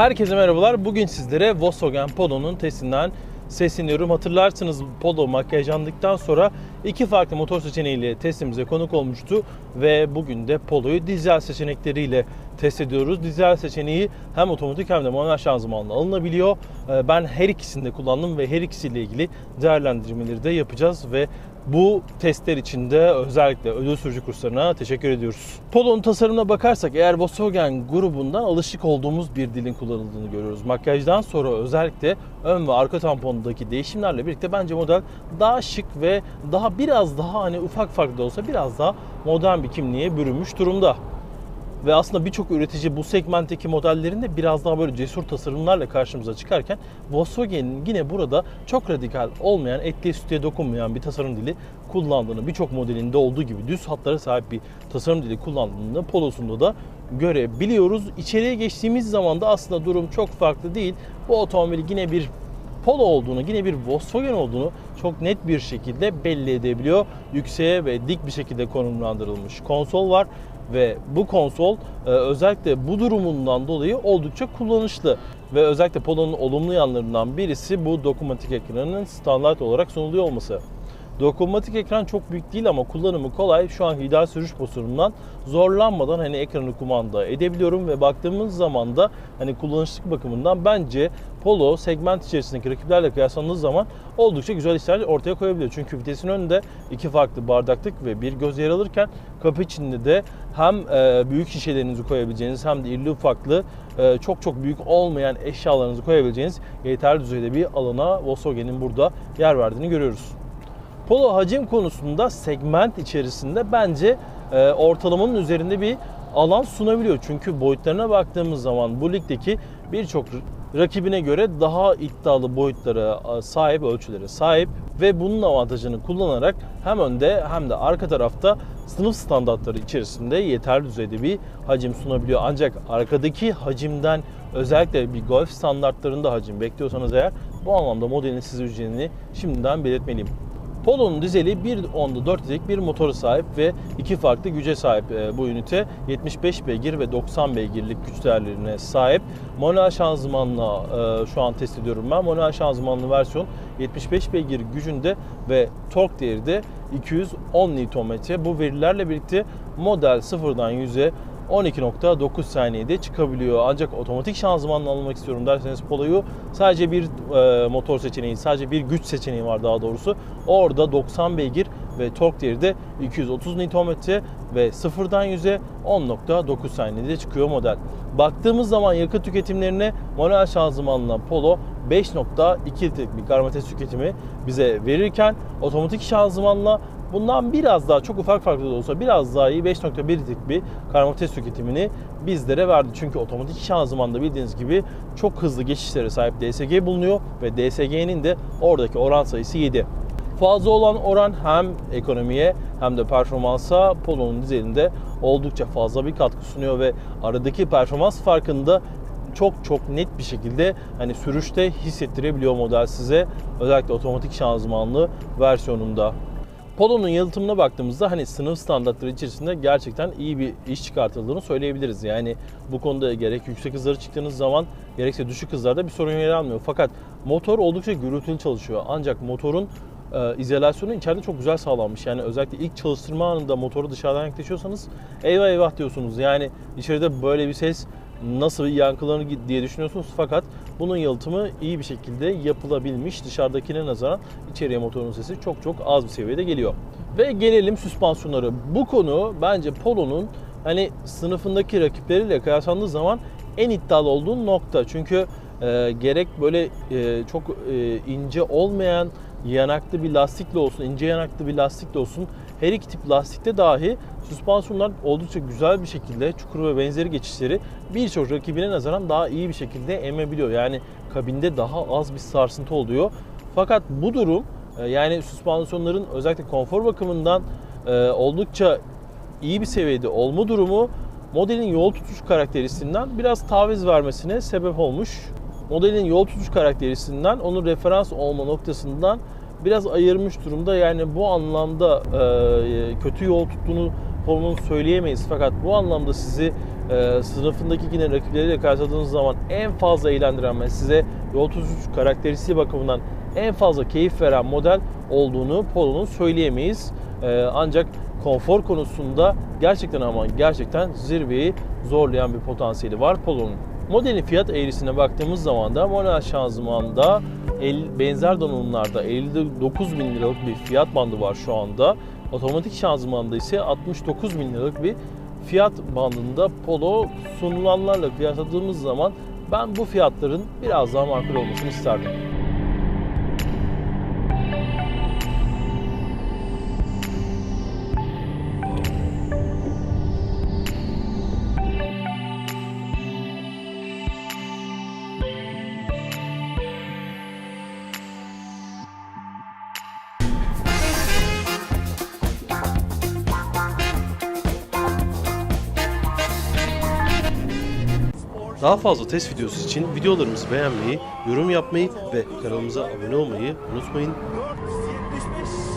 Herkese merhabalar. Bugün sizlere Volkswagen Polo'nun testinden sesleniyorum. Hatırlarsınız Polo makyajlandıktan sonra iki farklı motor seçeneğiyle testimize konuk olmuştu ve bugün de Polo'yu dizel seçenekleriyle test ediyoruz. Dizel seçeneği hem otomatik hem de manuel şanzımanla alınabiliyor. Ee, Ben her ikisini de kullandım ve her ikisiyle ilgili değerlendirmeleri de yapacağız ve bu testler için de özellikle ödül sürücü kurslarına teşekkür ediyoruz. Polo'nun tasarımına bakarsak eğer Volkswagen grubundan alışık olduğumuz bir dilin kullanıldığını görüyoruz. Makyajdan sonra özellikle ön ve arka tampondaki değişimlerle birlikte bence model daha şık ve daha biraz daha hani ufak farklı da olsa biraz daha modern bir kimliğe bürünmüş durumda. Ve aslında birçok üretici bu segmentteki modellerin de biraz daha böyle cesur tasarımlarla karşımıza çıkarken Volkswagen'in yine burada çok radikal olmayan, etliye sütüye dokunmayan bir tasarım dili kullandığını, birçok modelinde olduğu gibi düz hatlara sahip bir tasarım dili kullandığını Polo'sunda da görebiliyoruz. İçeriye geçtiğimiz zaman da aslında durum çok farklı değil. Bu otomobil yine bir Polo olduğunu, yine bir Volkswagen olduğunu çok net bir şekilde belli edebiliyor. Yükseğe ve dik bir şekilde konumlandırılmış konsol var ve bu konsol e, özellikle bu durumundan dolayı oldukça kullanışlı ve özellikle Polo'nun olumlu yanlarından birisi bu dokunmatik ekranın standart olarak sunuluyor olması. Dokunmatik ekran çok büyük değil ama kullanımı kolay. Şu an ideal sürüş pozisyonundan zorlanmadan hani ekranı kumanda edebiliyorum ve baktığımız zaman da hani kullanışlık bakımından bence Polo segment içerisindeki rakiplerle kıyaslandığı zaman oldukça güzel işler ortaya koyabiliyor. Çünkü vitesin önünde iki farklı bardaklık ve bir göz yer alırken kapı içinde de hem e, büyük şişelerinizi koyabileceğiniz hem de irili ufaklı e, çok çok büyük olmayan eşyalarınızı koyabileceğiniz yeterli düzeyde bir alana Volkswagen'in burada yer verdiğini görüyoruz. Polo hacim konusunda segment içerisinde bence e, ortalamanın üzerinde bir alan sunabiliyor. Çünkü boyutlarına baktığımız zaman bu ligdeki birçok rakibine göre daha iddialı boyutlara sahip, ölçülere sahip ve bunun avantajını kullanarak hem önde hem de arka tarafta sınıf standartları içerisinde yeterli düzeyde bir hacim sunabiliyor. Ancak arkadaki hacimden özellikle bir Golf standartlarında hacim bekliyorsanız eğer bu anlamda modelin size ücretini şimdiden belirtmeliyim. Polo'nun dizeli 1.10'da 4 litrelik bir motora sahip ve iki farklı güce sahip e, bu ünite. 75 beygir ve 90 beygirlik güç değerlerine sahip. Manuel şanzımanla e, şu an test ediyorum ben. Manuel şanzımanlı versiyon 75 beygir gücünde ve tork değeri de 210 Nm. Bu verilerle birlikte model sıfırdan 100'e 12.9 saniyede çıkabiliyor. Ancak otomatik şanzımanla almak istiyorum derseniz Polo'yu sadece bir e, motor seçeneği, sadece bir güç seçeneği var daha doğrusu. Orada 90 beygir ve tork değeri de 230 Nm ve sıfırdan 100'e 10.9 saniyede çıkıyor model. Baktığımız zaman yakıt tüketimlerine manuel şanzımanla Polo 5.2 litrelik bir karbonhidrat tüketimi bize verirken otomatik şanzımanla bundan biraz daha çok ufak farklı da olsa biraz daha iyi 5.1 litrelik bir karbonhidrat tüketimini bizlere verdi. Çünkü otomatik şanzımanda bildiğiniz gibi çok hızlı geçişlere sahip DSG bulunuyor ve DSG'nin de oradaki oran sayısı 7 fazla olan oran hem ekonomiye hem de performansa Polo'nun dizelinde oldukça fazla bir katkı sunuyor ve aradaki performans farkında çok çok net bir şekilde hani sürüşte hissettirebiliyor model size özellikle otomatik şanzımanlı versiyonunda. Polo'nun yalıtımına baktığımızda hani sınıf standartları içerisinde gerçekten iyi bir iş çıkartıldığını söyleyebiliriz. Yani bu konuda gerek yüksek hızlara çıktığınız zaman gerekse düşük hızlarda bir sorun yer almıyor. Fakat motor oldukça gürültülü çalışıyor. Ancak motorun e, izolasyonu içeride çok güzel sağlanmış. Yani özellikle ilk çalıştırma anında motoru dışarıdan yaklaşıyorsanız eyvah eyvah diyorsunuz. Yani içeride böyle bir ses nasıl yankılanır diye düşünüyorsunuz fakat bunun yalıtımı iyi bir şekilde yapılabilmiş. Dışarıdakine nazaran içeriye motorun sesi çok çok az bir seviyede geliyor. Ve gelelim süspansiyonları. Bu konu bence Polo'nun hani sınıfındaki rakipleriyle kıyaslandığı zaman en iddialı olduğu nokta. Çünkü e, gerek böyle e, çok e, ince olmayan yanaklı bir lastikle olsun, ince yanaklı bir lastikle olsun her iki tip lastikte dahi süspansiyonlar oldukça güzel bir şekilde çukur ve benzeri geçişleri birçok rakibine nazaran daha iyi bir şekilde emebiliyor. Yani kabinde daha az bir sarsıntı oluyor. Fakat bu durum e, yani süspansiyonların özellikle konfor bakımından e, oldukça iyi bir seviyede olma durumu modelin yol tutuş karakteristiğinden biraz taviz vermesine sebep olmuş. Modelin yol tutuş karakteristiğinden onun referans olma noktasından biraz ayırmış durumda. Yani bu anlamda e, kötü yol tuttuğunu Polo'nun söyleyemeyiz. Fakat bu anlamda sizi e, sınıfındaki yine rakipleriyle kıyasladığınız zaman en fazla eğlendiren ve size yol tutucu karakteristiği bakımından en fazla keyif veren model olduğunu Polo'nun söyleyemeyiz. E, ancak konfor konusunda gerçekten ama gerçekten zirveyi zorlayan bir potansiyeli var Polo'nun. Modelin fiyat eğrisine baktığımız zaman da manuel şanzımanda el- benzer donanımlarda 59 bin liralık bir fiyat bandı var şu anda. Otomatik şanzımanda ise 69 bin liralık bir fiyat bandında Polo sunulanlarla kıyasladığımız zaman ben bu fiyatların biraz daha makul olmasını isterdim. Daha fazla test videosu için videolarımızı beğenmeyi, yorum yapmayı ve kanalımıza abone olmayı unutmayın. 475